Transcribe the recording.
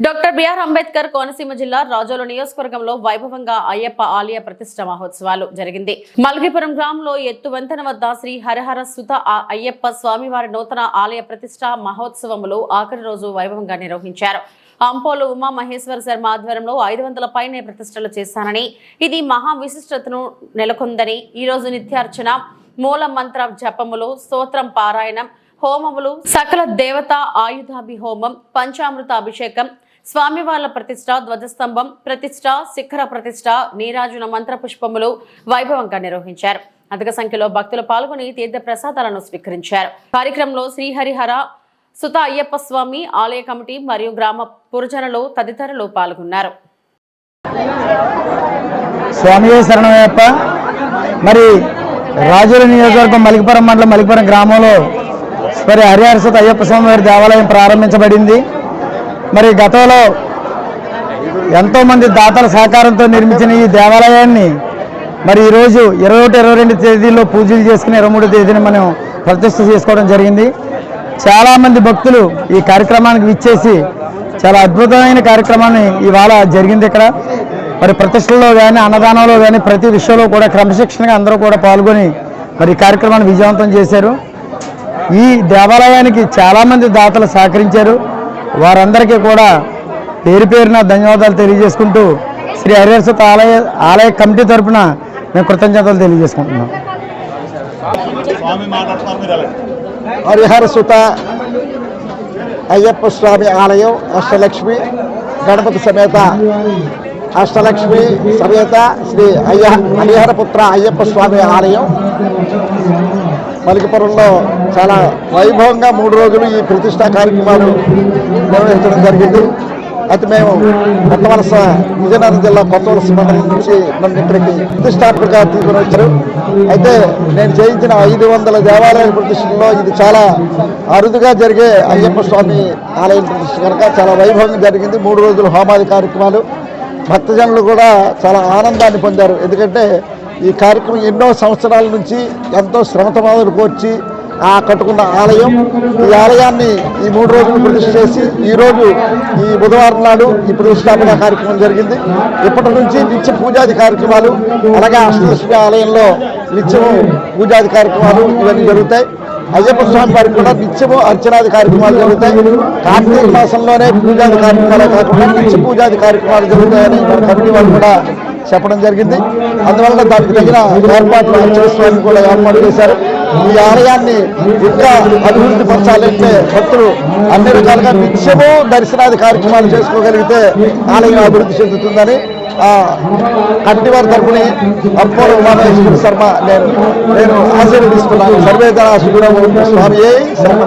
Doctor BR Ambedkar Konaseema జిల్లా రాజోలు నియోజకవర్గంలో వైభవంగా అయ్యప్ప ఆలయ ప్రతిష్ట మహోత్సవాలు జరిగింది. మల్గిపురం గ్రామంలో ఎత్తు వంతెన వద్ద శ్రీ హరిహర సుత అయ్యప్ప స్వామివారి నూతన ఆలయ ప్రతిష్ట మహోత్సవములు ఆఖరి రోజు వైభవంగా నిర్వహించారు. అంపోలు ఉమా మహేశ్వర శర్మ ఆధ్వర్యంలో ఐదు వందల పైనే ప్రతిష్టలు చేశానని ఇది మహా విశిష్టతను నెలకొందని ఈ రోజు నిత్యార్చన మూల మంత్ర జపములు స్తోత్రం పారాయణం హోమములు సకల దేవత ఆయుధాభి హోమం పంచామృత అభిషేకం స్వామివార్ల ప్రతిష్ట ధ్వజస్తంభం ప్రతిష్ట శిఖర ప్రతిష్ట నీరాజున మంత్ర పుష్పములు వైభవంగా నిర్వహించారు. అధిక సంఖ్యలో భక్తులు పాల్గొని తీర్థ ప్రసాదాలను స్వీకరించారు. కార్యక్రమంలో శ్రీహరిహర సుత అయ్యప్ప స్వామి ఆలయ కమిటీ మరియు గ్రామ పురజనులు తదితరులు పాల్గొన్నారు. స్వామి శరణమయ్యప్ప మరి రాజుల నియోజకవర్గం మలికిపురం మండలం మలికిపురం గ్రామంలో మరి హరిహరసుత అయ్యప్ప స్వామి వారి దేవాలయం ప్రారంభించబడింది. మరి గతంలో ఎంతోమంది దాతల సహకారంతో నిర్మించిన ఈ దేవాలయాన్ని మరి ఈరోజు ఇరవై ఒకటి ఇరవై రెండు తేదీల్లో పూజలు చేసుకుని ఇరవై మూడో తేదీని మనం ప్రతిష్ఠ చేసుకోవడం జరిగింది. చాలామంది భక్తులు ఈ కార్యక్రమానికి విచ్చేసి చాలా అద్భుతమైన కార్యక్రమాన్ని ఇవాళ జరిగింది ఇక్కడ. మరి ప్రతిష్టలో కానీ అన్నదానంలో కానీ ప్రతి విషయంలో కూడా క్రమశిక్షణగా అందరూ కూడా పాల్గొని మరి ఈ కార్యక్రమాన్ని విజయవంతం చేశారు. ఈ దేవాలయానికి చాలామంది దాతలు సహకరించారు. వారందరికీ కూడా పేరు పేరున ధన్యవాదాలు తెలియజేసుకుంటూ శ్రీ హరిహర్సత ఆలయ ఆలయ కమిటీ తరపున మేము కృతజ్ఞతలు తెలియజేసుకుంటున్నాం. హరిహర సుత అయ్యప్ప స్వామి ఆలయం అష్టలక్ష్మి గణపతి సమేత అష్టలక్ష్మి సమేత శ్రీ అయ్య హరిహరపుత్ర అయ్యప్ప స్వామి ఆలయం మలికిపురంలో చాలా వైభవంగా మూడు రోజులు ఈ ప్రతిష్టా కార్యక్రమాలు నిర్వహించడం జరిగింది. అయితే మేము కొత్త వలస విజయనగరం జిల్లా కొత్త వలస మండలం నుంచి నన్ను ఇక్కడికి ప్రతిష్టాత్మకంగా తీసుకుని వచ్చారు. అయితే నేను చేయించిన ఐదు వందల దేవాలయాల ప్రతిష్టలో ఇది చాలా అరుదుగా జరిగే అయ్యప్ప స్వామి ఆలయం ప్రతిష్ట కనుక చాలా వైభవంగా జరిగింది. మూడు రోజులు హోమాది కార్యక్రమాలు. భక్తజనులు కూడా చాలా ఆనందాన్ని పొందారు. ఎందుకంటే ఈ కార్యక్రమం ఎన్నో సంవత్సరాల నుంచి ఎంతో శ్రమతమాదులు కోర్చి ఆ కట్టుకున్న ఆలయం ఈ ఆలయాన్ని ఈ మూడు రోజులు ప్రతిష్ఠ చేసి ఈరోజు ఈ బుధవారం నాడు ఈ ప్రతిష్టాపన కార్యక్రమం జరిగింది. ఇప్పటి నుంచి నిత్య పూజాది కార్యక్రమాలు అలాగే అష్టలక్ష్మి ఆలయంలో నిత్యము పూజాది కార్యక్రమాలు ఇవన్నీ జరుగుతాయి. అయ్యప్ప స్వామి వారికి కూడా నిత్యము అర్చనాది కార్యక్రమాలు జరుగుతాయి. కార్తీక మాసంలోనే పూజాది కార్యక్రమాలు కాకుండా నిత్య పూజాది కార్యక్రమాలు జరుగుతాయని మన కమిటీ వాళ్ళు కూడా చెప్పడం జరిగింది. అందువల్ల దానికి తగిన ఏర్పాట్లు అర్చన స్వామి కూడా ఏర్పాటు చేశారు. ఈ ఆలయాన్ని ఇంకా అభివృద్ధి పరచాలంటే భక్తులు అన్ని రకాలుగా నిత్యము దర్శనాది కార్యక్రమాలు చేసుకోగలిగితే ఆలయం అభివృద్ధి చెందుతుందని ఆ తరపుని వారి తరపున శర్మ నేను నేను ఆశీర్వదిస్తున్నాను. సర్వేదన శుభ్రం స్వామి శర్మ